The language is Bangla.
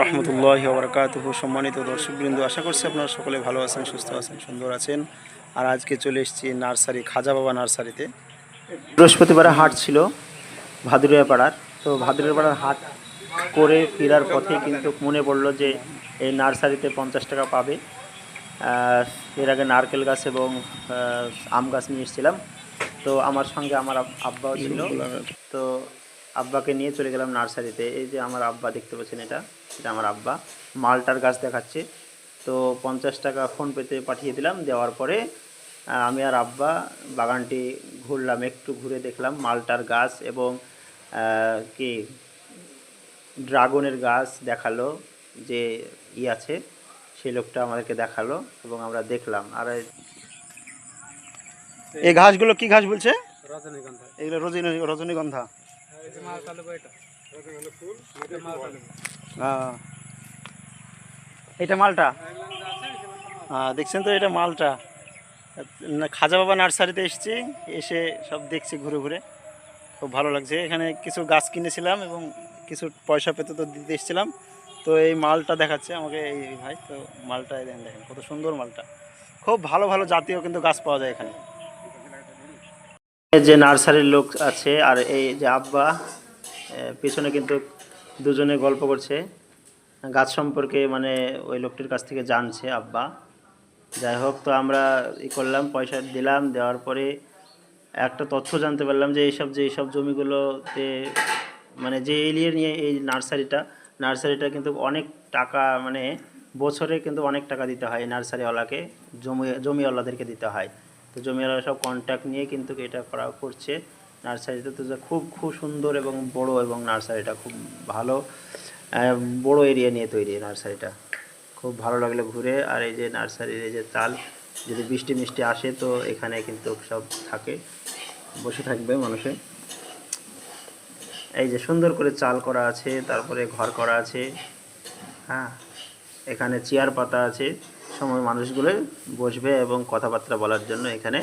রহমতুল্লাহ বরকাতুহ। সম্মানিত দর্শকবৃন্দ আশা করছি আপনারা সকলে ভালো আছেন সুস্থ আছেন সুন্দর আছেন। আর আজকে চলে এসেছি নার্সারি খাজা বাবা নার্সারিতে। বৃহস্পতিবার হাট ছিল ভাদুরিয়া পাড়ার তো ভাদুরিয়া পাড়ার হাট করে ফেরার পথে কিন্তু মনে পড়ল যে এই নার্সারিতে পঞ্চাশ টাকা পাবে। এর আগে নারকেল গাছ এবং আম গাছ নিয়ে এসেছিলাম। তো আমার সঙ্গে আমার আব- আব্বাও ছিল। তো আব্বাকে নিয়ে চলে গেলাম নার্সারিতে। এই যে আমার আব্বা দেখতে পাচ্ছেন এটা। এটা আমার আব্বা। মালটার গাছ দেখাচ্ছে। তো পঞ্চাশ টাকা ফোন পেতে পাঠিয়ে দিলাম। দেওয়ার পরে আমি আর আব্বা বাগানটি ঘুরলাম একটু ঘুরে দেখলাম। মালটার গাছ এবং কি ড্রাগনের গাছ দেখাল যে ই আছে সেই লোকটা আমাদেরকে দেখাল এবং আমরা দেখলাম। আর এই- ঘাসগুলো কি ঘাস বলছে? রজনীগন্ধা। এগুলো রজনী রজনীগন্ধা। মালটা লেবু এটা মালটা? দেখছেন তো এটা মালটা। খাজা বাবা নার্সারিতে এসেছি, এসে সব দেখছি ঘুরে ঘুরে। খুব ভালো লাগছে। এখানে কিছু গাছ কিনেছিলাম এবং কিছু পয়সা পেতে তো দিতে এসেছিলাম। তো এই মালটা দেখাচ্ছে আমাকে এই ভাই। তো মালটা দেখেন দেখেন, কত সুন্দর মালটা। খুব ভালো ভালো জাতীয় কিন্তু গাছ পাওয়া যায় এখানে। যে নার্সারির লোক আছে আর এই যে আব্বা পিছনে কিন্তু দুজনে গল্প করছে। গাছ সম্পর্কে মানে ওই লোকটির কাছ থেকে জানছে আব্বা। যাই হোক, তো আমরা ই করলাম, পয়সা দিলাম, দেওয়ার পরে একটা তথ্য জানতে পারলাম যে এইসব যে এইসব জমিগুলোতে মানে যে এলিয়ে নিয়ে এই নার্সারিটা নার্সারিটা কিন্তু অনেক টাকা মানে বছরে কিন্তু অনেক টাকা দিতে হয় নার্সারিওয়ালাকে, জমি, জমিওয়ালাদেরকে দিতে হয়। তো জমিওয়ালা সব কন্ট্যাক্ট নিয়ে কিন্তু এটা করা করছে। নার্সারিটা তো খুব খুব সুন্দর এবং বড় এবং নার্সারিটা খুব ভালো। বড় এরিয়া নিয়ে তৈরি নার্সারিটা। খুব ভালো লাগল ঘুরে। আর এই যে নার্সারির এই যে চাল যদি বৃষ্টি মিষ্টি আসে তো এখানে কিন্তু সব থাকে। বসে থাকবে মানুষে। এই যে সুন্দর করে চাল করা আছে, তারপরে ঘর করা আছে। হ্যাঁ এখানে চেয়ার পাতা আছে। সময় মানুষগুলো বসবে এবং কথাবার্তা বলার জন্য এখানে